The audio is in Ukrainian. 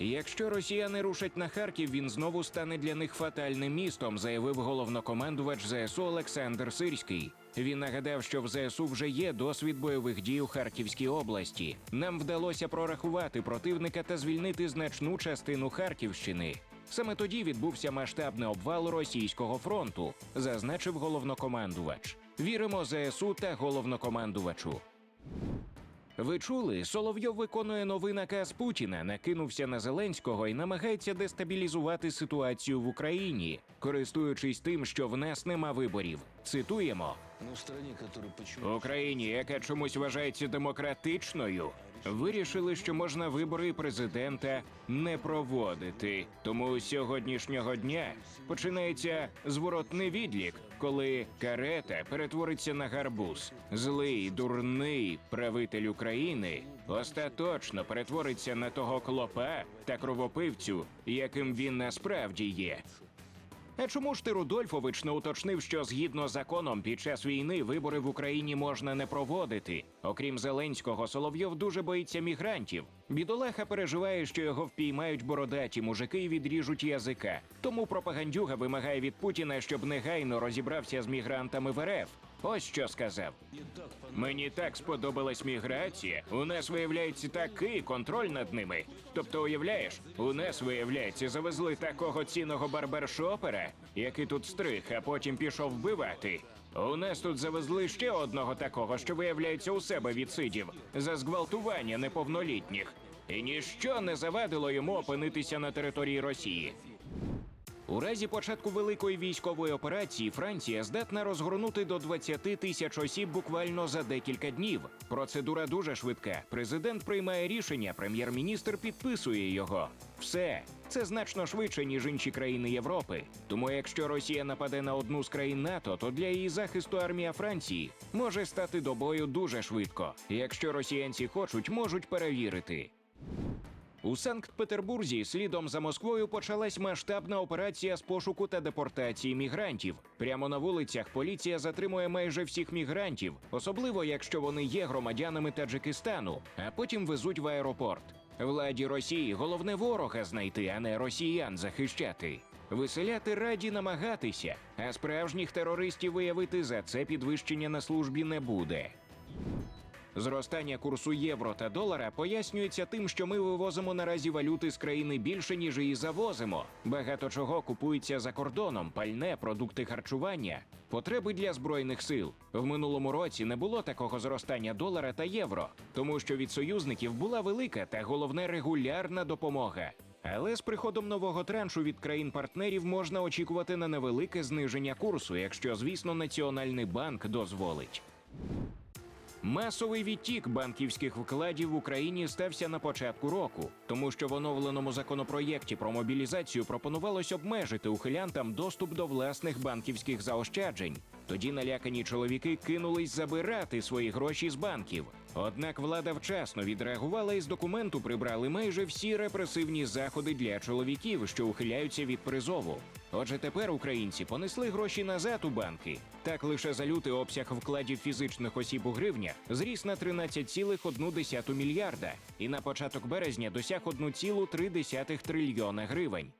Якщо росіяни рушать на Харків, він знову стане для них фатальним містом, заявив головнокомандувач ЗСУ Олександр Сирський. Він нагадав, що в ЗСУ вже є досвід бойових дій у Харківській області. Нам вдалося прорахувати противника та звільнити значну частину Харківщини. Саме тоді відбувся масштабний обвал російського фронту, зазначив головнокомандувач. Віримо ЗСУ та головнокомандувачу. Ви чули, Соловйов виконує новий наказ Путіна, накинувся на Зеленського і намагається дестабілізувати ситуацію в Україні, користуючись тим, що в нас нема виборів. Цитуємо Почему Україні, яка чомусь вважається демократичною, вирішили, що можна вибори президента не проводити. Тому сьогоднішнього дня починається зворотний відлік, коли карета перетвориться на гарбуз. Злий, дурний правитель України остаточно перетвориться на того клопа та кровопивцю, яким він насправді є. А чому ж ти, Рудольфович, не уточнив, що згідно з законом під час війни вибори в Україні можна не проводити? Окрім Зеленського, Соловйов дуже боїться мігрантів. Бідолеха переживає, що його впіймають бородаті мужики і відріжуть язика. Тому пропагандюга вимагає від Путіна, щоб негайно розібрався з мігрантами в РФ. Ось що сказав. Мені так сподобалась міграція. У нас виявляється такий контроль над ними. Тобто, уявляєш, у нас виявляється, завезли такого цінного барбершопера, який тут стриг, а потім пішов вбивати. У нас тут завезли ще одного такого, що виявляється у себе відсидів за зґвалтування неповнолітніх. І ніщо не завадило йому опинитися на території Росії. У разі початку великої військової операції Франція здатна розгорнути до 20 тисяч осіб буквально за декілька днів. Процедура дуже швидка. Президент приймає рішення, прем'єр-міністр підписує його. Все це значно швидше ніж інші країни Європи. Тому, якщо Росія нападе на одну з країн НАТО, то для її захисту армія Франції може стати до бою дуже швидко. Якщо росіянці хочуть, можуть перевірити. У Санкт-Петербурзі слідом за Москвою почалась масштабна операція з пошуку та депортації мігрантів. Прямо на вулицях поліція затримує майже всіх мігрантів, особливо якщо вони є громадянами Таджикистану, а потім везуть в аеропорт. Владі Росії головне ворога знайти, а не росіян захищати. Виселяти раді намагатися, а справжніх терористів виявити за це підвищення на службі не буде. Зростання курсу євро та долара пояснюється тим, що ми вивозимо наразі валюти з країни більше, ніж її завозимо. Багато чого купується за кордоном: пальне, продукти харчування, потреби для збройних сил. В минулому році не було такого зростання долара та євро, тому що від союзників була велика та головне регулярна допомога. Але з приходом нового траншу від країн-партнерів можна очікувати на невелике зниження курсу, якщо, звісно, Національний банк дозволить. Масовий відтік банківських вкладів в Україні стався на початку року, тому що в оновленому законопроєкті про мобілізацію пропонувалось обмежити ухилянтам доступ до власних банківських заощаджень. Тоді налякані чоловіки кинулись забирати свої гроші з банків. Однак влада вчасно відреагувала і з документу прибрали майже всі репресивні заходи для чоловіків, що ухиляються від призову. Отже, тепер українці понесли гроші назад у банки. Так лише за лютий обсяг вкладів фізичних осіб у гривнях зріс на 13,1 мільярда і на початок березня досяг 1,3 трильйона гривень.